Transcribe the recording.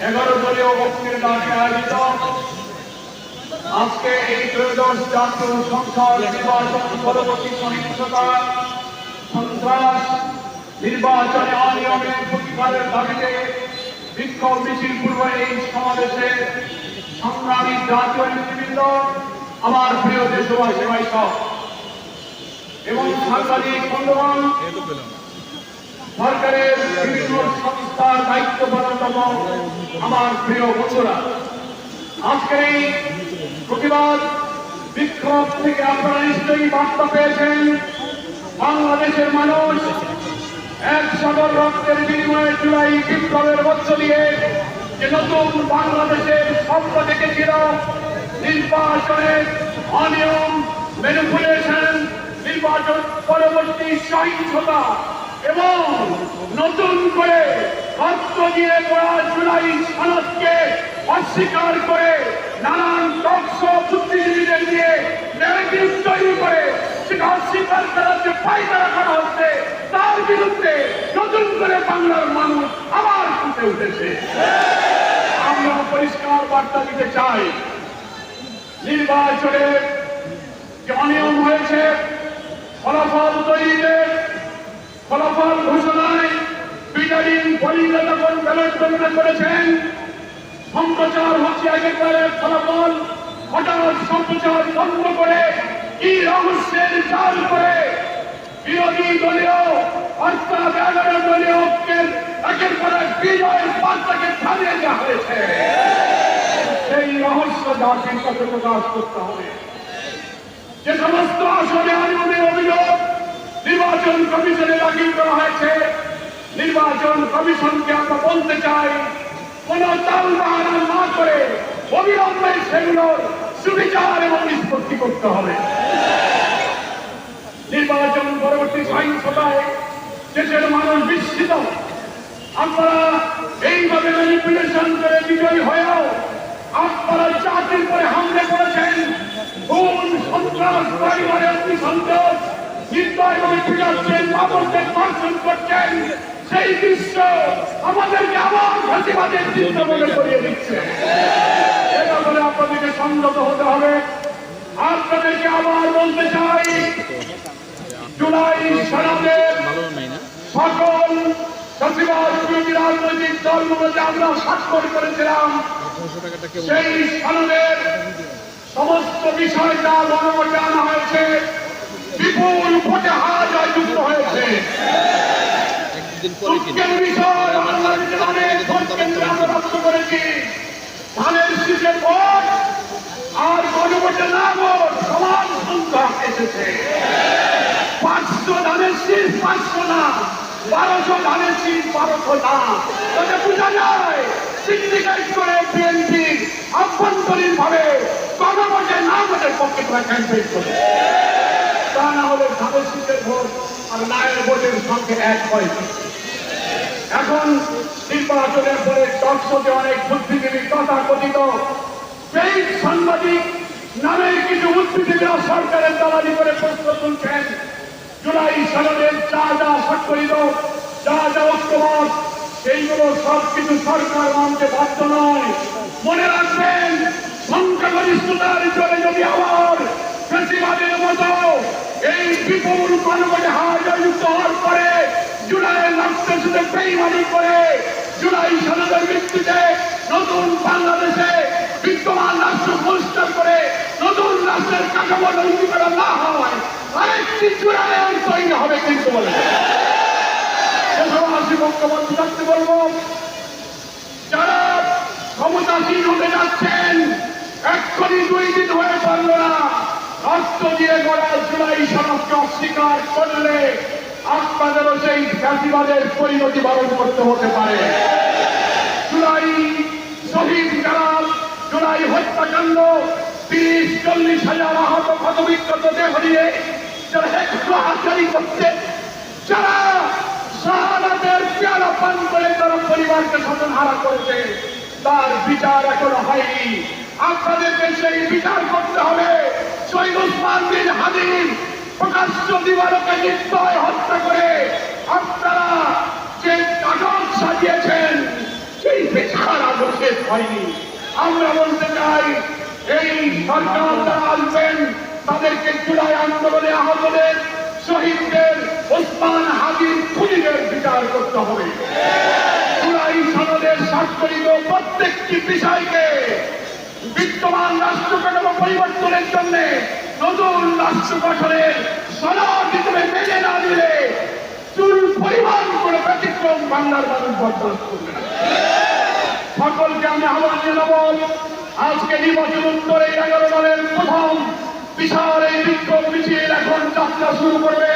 এগারো আজকে এই ত্রয়োদশ জাতীয় সংসদ নির্বাচন পরবর্তী সহিংসতা সন্ত্রাস নির্বাচনে অনিয়মের প্রতিবাদের দাবিতে বিক্ষোভ মিছিল পূর্বে এই সমাবেশে সংগ্রামী জাতীয় নেতৃবৃন্দ আমার প্রিয় দেশবাসী ভাই সব। এবং সাংবাদিক বন্ধুগণ, সরকারের বিভিন্ন সংস্থার দায়িত্ব পালনরত আমার প্রিয় বন্ধুরা। আজকের এই প্রতিবাদ বিক্ষোভ থেকে আপনারা নিশ্চয়ই বার্তা পেয়েছেন। বাংলাদেশের মানুষ এক সাগর রক্তের বিনিময়ে জুলাই বিপ্লবের মধ্য দিয়ে যে নতুন বাংলাদেশের স্বপ্ন দেখেছিল নির্বাচনের অনিয়ম ম্যানিপুলেশন, নির্বাচন পরবর্তী সহিংসতা এবং নতুন করে রক্ত দিয়ে করা জুলাই সনদকে অস্বীকার করে নানান তৎস বুদ্ধিজীবীদের দিয়ে ন্যারেটিভ তৈরি করে সেটা অস্বীকার করার যে পায়তারা করা হচ্ছে। তার বিরুদ্ধে নতুন করে বাংলার মানুষ আবার ফুটে উঠেছে। আমরা পরিষ্কার বার্তা দিতে চাই নির্বাচনে যে অনিয়ম হয়েছে। ফলাফল তৈরিতে ফলাফল ঘোষণায় বিজারিন পরিণত গণনা করেছেন। সম্প্রচার হচ্ছে একেবারের ফলাফল হঠাৎ সম্প্রচার বন্ধ করে কি রহস্যের চাল করে? বিরোধী দলীয়, অর্থাৎ এগারো দলীয় ঐক্যের একের পর এক বিজয়ের বার্তাকে ছাড়িয়ে দেওয়া হয়েছে। সেই রহস্য জাতির কাছে প্রকাশ করতে হবে। যে সমস্ত আসনে আনিয়মের অভিযোগ নির্বাচন কমিশনে দাখিল করা হয়েছে, নির্বাচন কমিশনকে আমরা বলতে চাই, কোন তাল বাহানা না করে অবিলম্বে সেগুলোর সুবিচার এবং নিষ্পত্তি করতে হবে। নির্বাচন পরবর্তী সহিংসতায় দেশের মানুষ বিস্মিত। আপনারা এইভাবে ম্যানিপুলেশন করে বিজয়ী হয়েও আপনারা জাতির করে হামলে করেছেন কোন সন্ত্রাস পরিবারে বাবরদের ধর্ষণ করছেন। সেই দৃশ্য আমাদেরকে আবার ফাঁসিবাদের চিন্তা মনে দিচ্ছে। এটা বলে আপনাদেরকে হতে হবে। আপনাদেরকে আবার বলতে চাই, জুলাই সনাদের সকল বিরোধী রাজনৈতিক দলগুলোতে আমরা স্বাক্ষর করেছিলাম। সেই সমস্ত বিষয়টা গণভোটে আনা হয়েছে। বিপুল ভোটে হারা জয়যুক্ত হয়েছে বিষয় ধানের ভোট আর গণভোটে না ভোট সমান সংখ্যা এসেছে। পাঁচশো ধানের পাঁচশো না বারোশো ধানের শীষ বারোশো না। বোঝা যায়। সিন্ডিকেট করে বিএনপি আভ্যন্তরীণ ভাবে গণভোটে না ভোটের পক্ষে তারা ক্যাম্পেইন করে তা না হলে শীষের ভোট আর নায়ের ভোটের সংখ্যা এক হয় এখন নির্বাচনের পরে টকশোতে অনেক বুদ্ধিজীবী তথা কথিত সেই সাংবাদিক নামের কিছু উদ্ভিদীরা সরকারের দালালি করে প্রশ্ন তুলছেন। জুলাই সনদের যা যা স্বাক্ষরিত, যা যা ঐক্যমত সেইগুলো সব কিছু সরকার মানতে বাধ্য নয়। মনে রাখবেন সংখ্যাগরিষ্ঠতার জন্য যদি আবার ফেসিবাদের মতো এই বিপুল হার জয়যুক্ত হওয়ার পরে জুলাইয়ের রাষ্ট্রের সাথে বেইমানি করে জুলাই সনদের ভিত্তিতে নতুন বাংলাদেশে বিদ্যমান রাষ্ট্র প্রতিষ্ঠা করে নতুন রাষ্ট্রের কাঠামো তৈরি করা না হয়, আরেকটি জুলাইয়ের তৈরি হবে কিন্তু বলে। দেশবাসী বঙ্গবন্ধু থাকতে বলব, যারা ক্ষমতাসীন হতে যাচ্ছেন, এক্ষুনি দুই দিন হয়ে পারল না। রক্ত দিয়ে গড়া জুলাই সনদকে অস্বীকার করলে আপনাদেরও সেই ফ্যাসিবাদের পরিণতি বরণ করতে হতে পারে। জুলাই শহীদ যারা জুলাই হত্যাকাণ্ড তিরিশ চল্লিশ হাজার আহত ক্ষতবিক্ষত দেহ নিয়ে যারা করছে যারা শাহাদাতের পেয়ারা পান করে তারা পরিবারকে হারা করেছে। তার বিচার এখনও হয়নি। আপনাদেরকে সেই বিচার করতে হবে। শহীদ উসমান বিন হাদির প্রকাশ্য দিবালকে নির্দয় হত্যা করে আপনারা যে নাটক সাজিয়েছেন, সেই পেছার আলো শেষ হয়নি। আমরা বলতে চাই, এই সরকার যারা আসবেন, তাদেরকে জুলাই আন্দোলনে আহতদের শহীদদের ওসমান হাজির খুনিদের বিচার করতে হবে। জুলাই সনদের স্বাক্ষরিত প্রত্যেকটি বিষয়কে বিদ্যমান রাষ্ট্র কাঠামো পরিবর্তনের জন্য নতুন রাষ্ট্র গঠনের সনদ হিসেবে মেনে না দিলে চুল পরিমাণ করে ব্যতিক্রম বাংলার মানুষ বরদাস্ত করবে সকলকে আমি আহ্বান জানাব, আজকে নির্বাচন উত্তরে এগারো দলের প্রথম বিশাল এই বিক্ষোভ মিছিল এখন যাত্রা শুরু করবে।